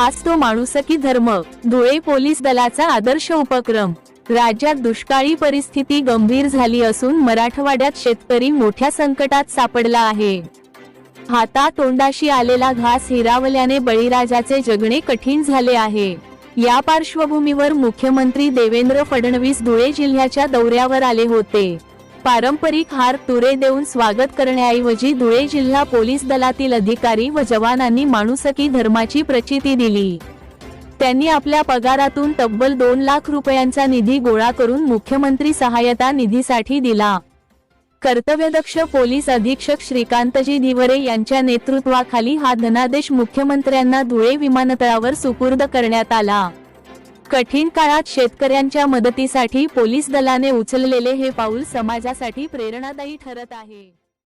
हाच तो माणुसकी धर्म. धुळे पोलीस दलाचा आदर्श उपक्रम. राज्यात दुष्काळी परिस्थिती गंभीर झाली असून मराठवाड्यात शेतकरी मोठ्या संकटात सापडला आहे. हाता तोंडाशी आलेला घास हिरावल्याने बळीराजाचे जगणे कठीण झाले आहे. या पार्श्वभूमीवर मुख्यमंत्री देवेंद्र फडणवीस धुळे जिल्ह्याच्या दौऱ्यावर आले होते. पारंपरिक हार तुरे देऊन स्वागत करण्याऐवजी धुळे जिल्हा पोलीस दलातील अधिकारी व जवानांनी माणुसकी धर्माची प्रचिती दिली. त्यांनी आपल्या पगारातून तब्बल दोन लाख रुपयांचा निधी गोळा करून मुख्यमंत्री सहायता निधीसाठी दिला. कर्तव्यदक्ष पोलीस अधीक्षक श्रीकांतजी धिवरे यांच्या नेतृत्वाखाली हा धनादेश मुख्यमंत्र्यांना धुळे विमानतळावर सुपूर्द करण्यात आला. कठीण काळात शेतकऱ्यांच्या मदतीसाठी पोलीस दलाने उचललेले हे पाऊल समाजासाठी प्रेरणादायी ठरत आहे.